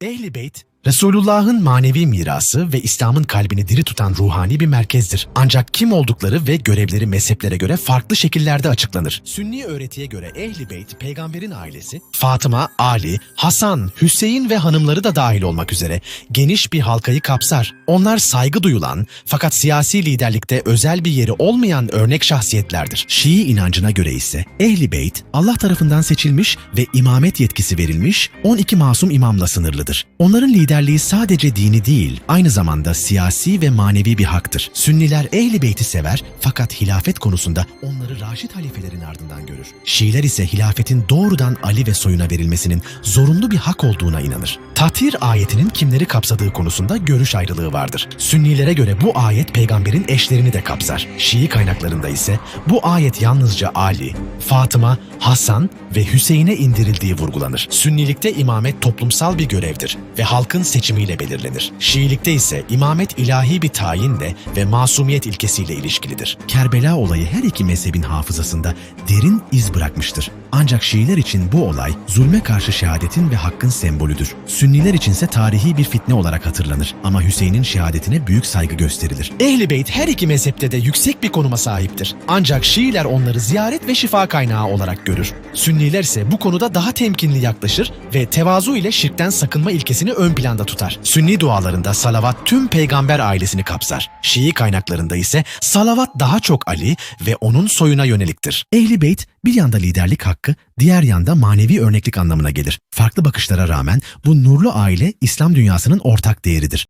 Ehli Beyt, Resulullah'ın manevi mirası ve İslam'ın kalbini diri tutan ruhani bir merkezdir. Ancak kim oldukları ve görevleri mezheplere göre farklı şekillerde açıklanır. Sünni öğretiye göre Ehli Beyt, peygamberin ailesi, Fatıma, Ali, Hasan, Hüseyin ve hanımları da dahil olmak üzere geniş bir halkayı kapsar. Onlar saygı duyulan fakat siyasi liderlikte özel bir yeri olmayan örnek şahsiyetlerdir. Şii inancına göre ise Ehli Beyt, Allah tarafından seçilmiş ve imamet yetkisi verilmiş 12 masum imamla sınırlıdır. Onların liderliği sadece dini değil, aynı zamanda siyasi ve manevi bir haktır. Sünniler Ehli Beyt'i sever fakat hilafet konusunda onları Raşid halifelerin ardından görür. Şiiler ise hilafetin doğrudan Ali ve soyuna verilmesinin zorunlu bir hak olduğuna inanır. Tahtir ayetinin kimleri kapsadığı konusunda görüş ayrılığı vardır. Sünnilere göre bu ayet peygamberin eşlerini de kapsar. Şii kaynaklarında ise bu ayet yalnızca Ali, Fatıma, Hasan ve Hüseyin'e indirildiği vurgulanır. Sünnilikte imamet toplumsal bir görevdir ve halkın seçimiyle belirlenir. Şiilikte ise imamet ilahi bir tayinle ve masumiyet ilkesiyle ilişkilidir. Kerbela olayı her iki mezhebin hafızasında derin iz bırakmıştır. Ancak Şiiler için bu olay zulme karşı şehadetin ve hakkın sembolüdür. Sünniler içinse tarihi bir fitne olarak hatırlanır ama Hüseyin'in şehadetine büyük saygı gösterilir. Ehli Beyt her iki mezhepte de yüksek bir konuma sahiptir. Ancak Şiiler onları ziyaret ve şifa kaynağı olarak görür. Sünniler ise bu konuda daha temkinli yaklaşır ve tevazu ile şirkten sakınma ilkesini ön planda tutar. Sünni dualarında salavat tüm peygamber ailesini kapsar. Şii kaynaklarında ise salavat daha çok Ali ve onun soyuna yöneliktir. Ehli Beyt bir yanda liderlik hakkı, diğer yanda manevi örneklik anlamına gelir. Farklı bakışlara rağmen bu nurlu aile İslam dünyasının ortak değeridir.